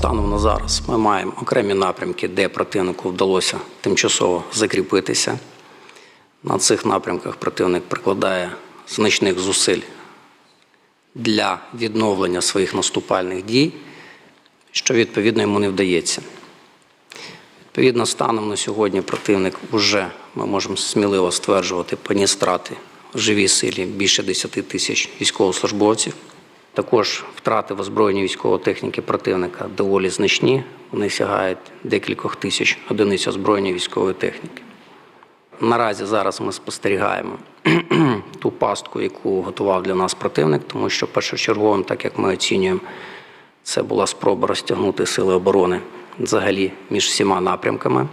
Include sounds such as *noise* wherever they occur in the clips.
Станом на зараз ми маємо окремі напрямки, де противнику вдалося тимчасово закріпитися. На цих напрямках противник прикладає значних зусиль для відновлення своїх наступальних дій, що відповідно йому не вдається. Відповідно, станом на сьогодні противник вже, ми можемо сміливо стверджувати, поніс втрати в живій силі більше 10 тисяч військовослужбовців. Також втрати в озброєнні військової техніки противника доволі значні. Вони сягають декількох тисяч одиниць озброєння військової техніки. Наразі зараз ми спостерігаємо *clears throat* ту пастку, яку готував для нас противник, тому що першочерговим, так як ми оцінюємо, це була спроба розтягнути сили оборони взагалі між всіма напрямками.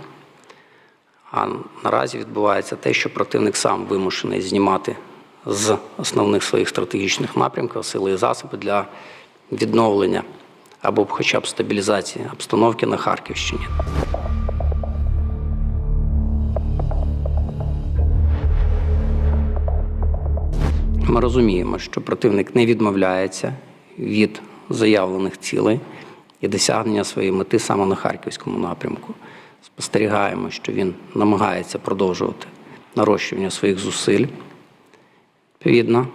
А наразі відбувається те, що противник сам вимушений знімати з основних своїх стратегічних напрямків сили і засоби для відновлення або хоча б стабілізації обстановки на Харківщині. Ми розуміємо, що противник не відмовляється від заявлених цілей і досягнення своєї мети саме на харківському напрямку. Спостерігаємо, що він намагається продовжувати нарощування своїх зусиль. Відповідно,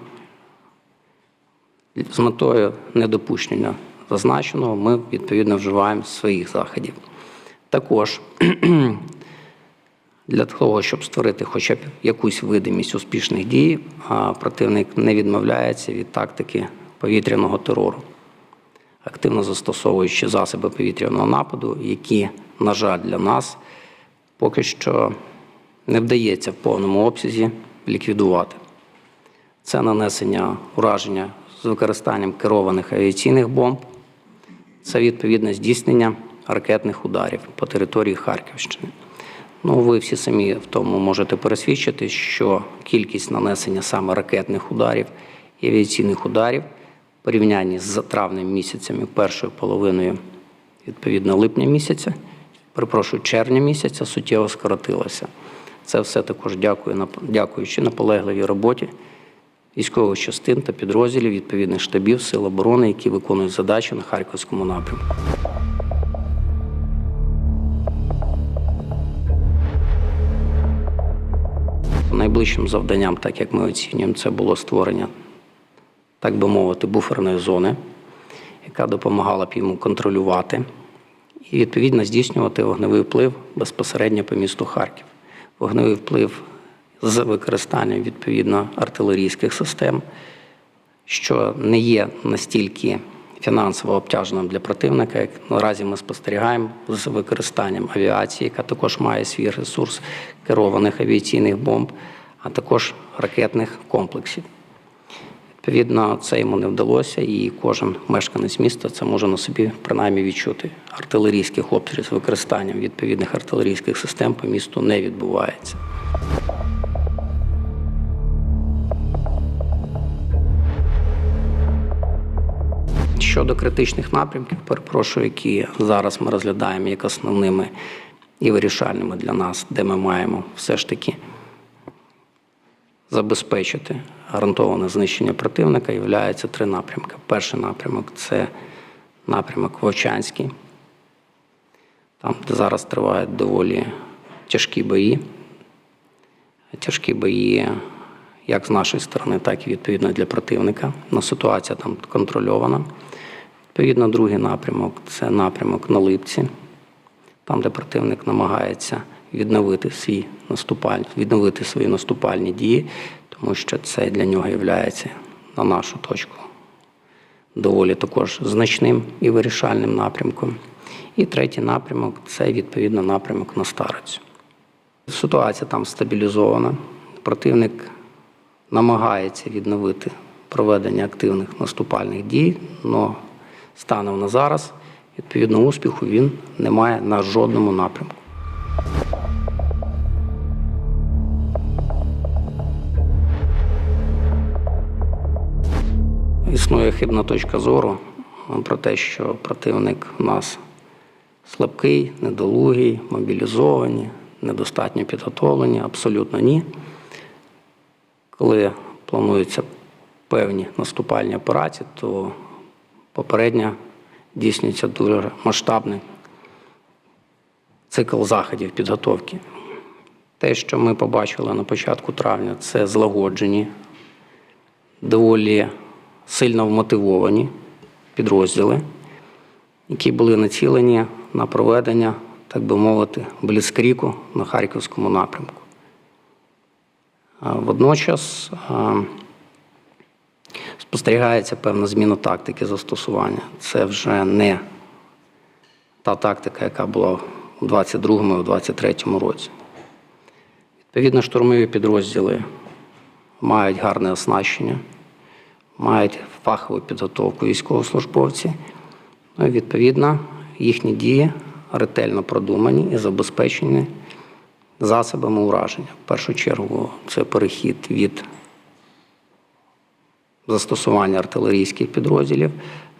з метою недопущення зазначеного ми відповідно вживаємо своїх заходів. Також *clears throat* для того, щоб створити хоча б якусь видимість успішних дій, противник не відмовляється від тактики повітряного терору, активно застосовуючи засоби повітряного нападу, які, на жаль, для нас поки що не вдається в повному обсязі ліквідувати. Це нанесення ураження з використанням керованих авіаційних бомб, це відповідне здійснення ракетних ударів по території Харківщини. Ну, ви всі самі в тому можете пересвідчити, що кількість нанесення саме ракетних ударів і авіаційних ударів в порівнянні з травнем місяцем і першою половиною, відповідно, липня місяця, перепрошую, червня місяця суттєво скоротилося. Це все також дякую, дякуючи наполегливій роботі військових частин та підрозділів відповідних штабів Сил оборони, які виконують задачі на Харківському напрямку. Найближчим завданням, так як ми оцінюємо, це було створення, так би мовити, буферної зони, яка допомагала б йому контролювати і відповідно здійснювати вогневий вплив безпосередньо по місту Харків. Вогневий вплив з використанням відповідно артилерійських систем, що не є настільки фінансово обтяженим для противника, як наразі ми спостерігаємо з використанням авіації, яка також має свій ресурс керованих авіаційних бомб, а також ракетних комплексів. Відповідно, це йому не вдалося, і кожен мешканець міста це може на собі принаймні відчути. Артилерійських обстрілів з використанням відповідних артилерійських систем по місту не відбувається. Щодо критичних напрямків, перепрошую, які зараз ми розглядаємо як основними і вирішальними для нас, де ми маємо все ж таки забезпечити гарантоване знищення противника, являються три напрямки. Перший напрямок це напрямок Вовчанський, там, де зараз тривають доволі тяжкі бої. Тяжкі бої як з нашої сторони, так і відповідно для противника. Но ситуація там контрольована. Відповідно, другий напрямок це напрямок на Липці, там, де противник намагається відновити свій наступаль, відновити свої наступальні дії, тому що це для нього є, на нашу точку, доволі також значним і вирішальним напрямком. І третій напрямок це відповідно напрямок на старицю. Ситуація там стабілізована. Противник намагається відновити проведення активних наступальних дій, але станом на зараз, відповідно, успіху він не має на жодному напрямку. Існує хибна точка зору про те, що противник у нас слабкий, недолугий, мобілізовані, недостатньо підготовлені. Абсолютно ні. Коли плануються певні наступальні операції, то попередня здійснюється дуже масштабний цикл заходів підготовки. Те, що ми побачили на початку травня, це злагоджені, доволі сильно вмотивовані підрозділи, які були націлені на проведення, так би мовити, бліцкріку на Харківському напрямку. Водночас спостерігається певна зміна тактики застосування. Це вже не та тактика, яка була у 22-му і у 23-му році. Відповідно, штурмові підрозділи мають гарне оснащення, мають фахову підготовку військовослужбовці. Ну і відповідно їхні дії ретельно продумані і забезпечені засобами ураження. В першу чергу це перехід від застосування артилерійських підрозділів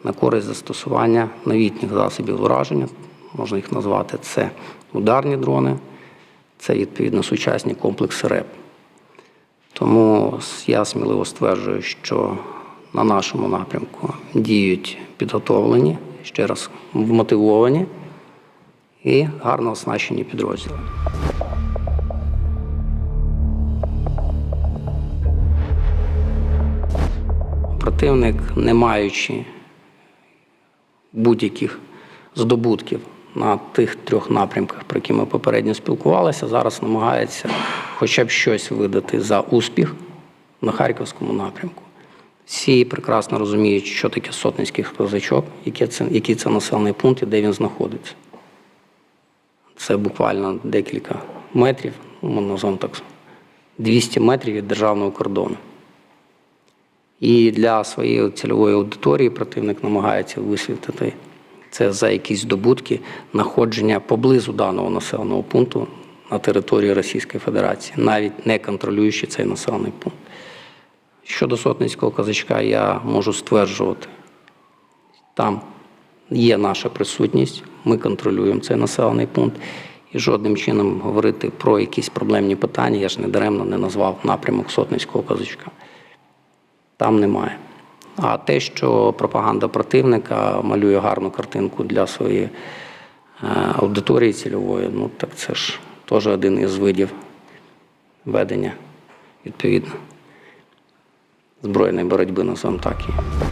на користь застосування новітніх засобів ураження. Можна їх назвати це ударні дрони, це відповідно сучасні комплекси РЕП. Тому я сміливо стверджую, що на нашому напрямку діють підготовлені, ще раз вмотивовані і гарно оснащені підрозділи. Противник, не маючи будь-яких здобутків на тих трьох напрямках, про які ми попередньо спілкувалися, зараз намагається хоча б щось видати за успіх на Харківському напрямку. Всі прекрасно розуміють, що таке сотницький козачок, який це, який це населений пункт і де він знаходиться. Це буквально декілька метрів, ну, ми назвемо так, 200 метрів від державного кордону. І для своєї цільової аудиторії противник намагається висвітлити це за якісь здобутки знаходження поблизу даного населеного пункту на території Російської Федерації, навіть не контролюючи цей населений пункт. Щодо сотницького козачка, я можу стверджувати, там є наша присутність, ми контролюємо цей населений пункт. І жодним чином говорити про якісь проблемні питання, я ж не даремно не назвав напрямок сотницького козачка. Там немає. А те, що пропаганда противника малює гарну картинку для своєї е, аудиторії цільової, ну так це ж теж один із видів ведення, відповідно, збройної боротьби, так. її.